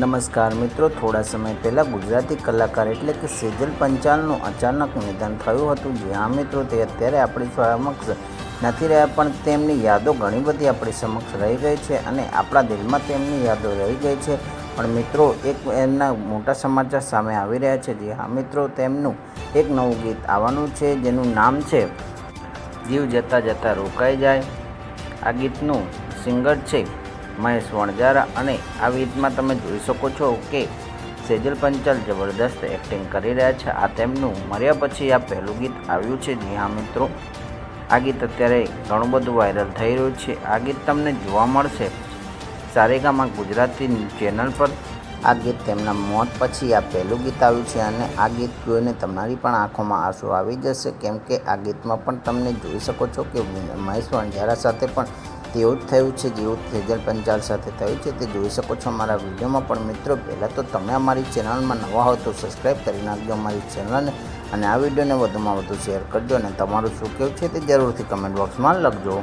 નમસ્કાર મિત્રો, થોડા સમય પહેલાં ગુજરાતી કલાકાર એટલે કે સેજલ પંચાલનું અચાનક નિધન થયું હતું. જે હા મિત્રો, તે અત્યારે આપણી સમક્ષ નથી રહ્યા, પણ તેમની યાદો ઘણી બધી આપણી સમક્ષ રહી ગઈ છે અને આપણા દિલમાં તેમની યાદો રહી ગઈ છે. પણ મિત્રો, એક એમના મોટા સમાચાર સામે આવી રહ્યા છે. જે હા મિત્રો, તેમનું એક નવું ગીત આવવાનું છે, જેનું નામ છે, જીવ જતાં જતાં રોકાઈ જાય. આ ગીતનું સિંગર છે મહેશ વણજારા અને આ ગીતમાં તમે જોઈ શકો છો કે સેજલ પંચાલ જબરદસ્ત એક્ટિંગ કરી રહ્યા છે. આ તેમનું મર્યા પછી આ પહેલું ગીત આવ્યું છે. જી મિત્રો. આ ગીત અત્યારે ઘણું બધું વાયરલ થઈ રહ્યું છે. આ ગીત તમને જોવા મળશે સારેગામાં ગુજરાતી ચેનલ પર. આ ગીત તેમના મોત પછી આ પહેલું ગીત આવ્યું છે અને આ ગીત જોઈને તમારી પણ આંખોમાં આંસુ આવી જશે. કેમ કે આ ગીતમાં પણ તમને જોઈ શકો છો કે મહેશ વણઝારા સાથે પણ તેવું જ થયું છે જેવું સેજલ પંચાલ સાથે થયું છે, તે જોઈ શકો છો અમારા વિડીયોમાં. પણ મિત્રો, પહેલાં તો તમે અમારી ચેનલમાં નવા હો તો સબસ્ક્રાઈબ કરી નાખજો અમારી ચેનલને અને આ વિડીયોને વધુમાં વધુ શેર કરજો અને તમારું શું કહેવું છે તે જરૂરથી કમેન્ટ બોક્સમાં લખજો.